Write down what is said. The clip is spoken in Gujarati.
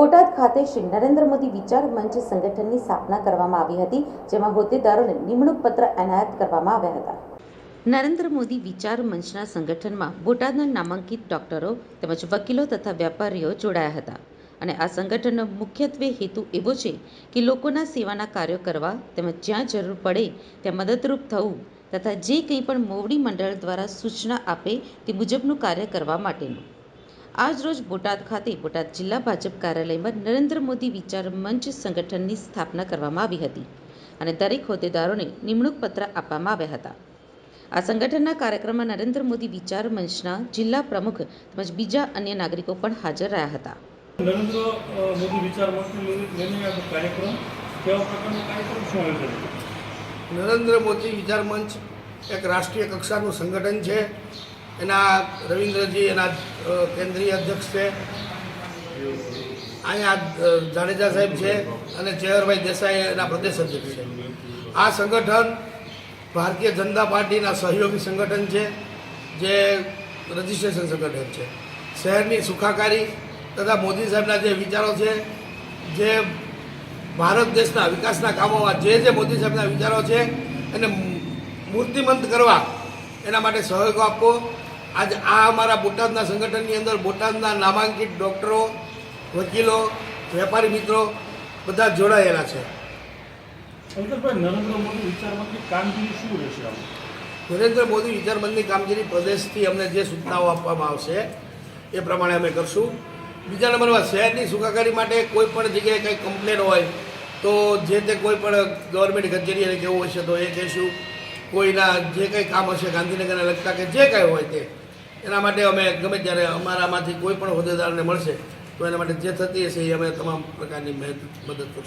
બોટાદ ખાતે શ્રી નરેન્દ્ર મોદી વિચાર મંચ સંગઠનની સ્થાપના કરવામાં આવી હતી, જેમાં હોદ્દેદારોને નિમણૂક પત્ર એનાયત કરવામાં આવ્યા હતા. નરેન્દ્ર મોદી વિચાર મંચના સંગઠનમાં બોટાદના નામાંકિત ડોક્ટરો તેમજ વકીલો તથા વેપારીઓ જોડાયા હતા અને આ સંગઠનનો મુખ્યત્વે હેતુ એવો છે કે લોકોના સેવાના કાર્યો કરવા તેમજ જ્યાં જરૂર પડે ત્યાં મદદરૂપ થવું તથા જે કંઈ પણ મોવડી મંડળ દ્વારા સૂચના આપે તે મુજબનું કાર્ય કરવા માટેનું. આજ રોજ બોટાદ ખાતે બોટાદ જિલ્લા ભાજપ કાર્યાલયમાં નરેન્દ્ર મોદી વિચાર મંચ સંગઠનની સ્થાપના કરવામાં આવી હતી અને દરેક હોદ્દેદારોને નિમણૂક પત્ર આપવામાં આવ્યા હતા. આ સંગઠનના કાર્યક્રમમાં નરેન્દ્ર મોદી વિચાર મંચના જિલ્લા પ્રમુખ તેમજ બીજા અન્ય નાગરિકો પણ હાજર રહ્યા હતા. નરેન્દ્ર મોદી વિચાર કાર્યક્રમ કેવા પ્રકારનો કાર્યક્રમ શું આયોજન? નરેન્દ્ર મોદી વિચાર મંચ એક રાષ્ટ્રીય કક્ષાનું સંગઠન છે. એના રવિન્દ્રજી, એના કેન્દ્રીય અધ્યક્ષ છે. અહીંયા જાડેજા સાહેબ છે અને ચેહરભાઈ દેસાઈ એના પ્રદેશ અધ્યક્ષ છે. આ સંગઠન ભારતીય જનતા પાર્ટીના સહયોગી સંગઠન છે, જે રજિસ્ટ્રેશન સંગઠન છે. શહેરની સુખાકારી તથા મોદી સાહેબના જે વિચારો છે, જે ભારત દેશના વિકાસના કામોમાં જે જે મોદી સાહેબના વિચારો છે, એને મૂર્તિમંત કરવા એના માટે સહયોગ આપો. આજે આ અમારા બોટાદના સંગઠનની અંદર બોટાદના નામાંકિત ડૉક્ટરો વકીલો વેપારી મિત્રો બધા જોડાયેલા છે. નરેન્દ્ર મોદી વિચારમંદની કામગીરી પ્રદેશથી અમને જે સૂચનાઓ આપવામાં આવશે એ પ્રમાણે અમે કરશું. બીજા નંબરમાં શહેરની સુખાકારી માટે કોઈ પણ જગ્યાએ કંઈ કમ્પ્લેન હોય તો જે તે કોઈ પણ ગવર્મેન્ટ કચેરી એને કેવું હશે તો એ કહીશું. કોઈના જે કંઈ કામ હશે, ગાંધીનગરને લગતા કે જે કાંઈ હોય તે, એના માટે અમે ગમે ત્યારે અમારામાંથી કોઈ પણ હોદ્દેદારને મળશે, તો એના માટે જે થતી હશે એ અમે તમામ પ્રકારની મદદ કરશું.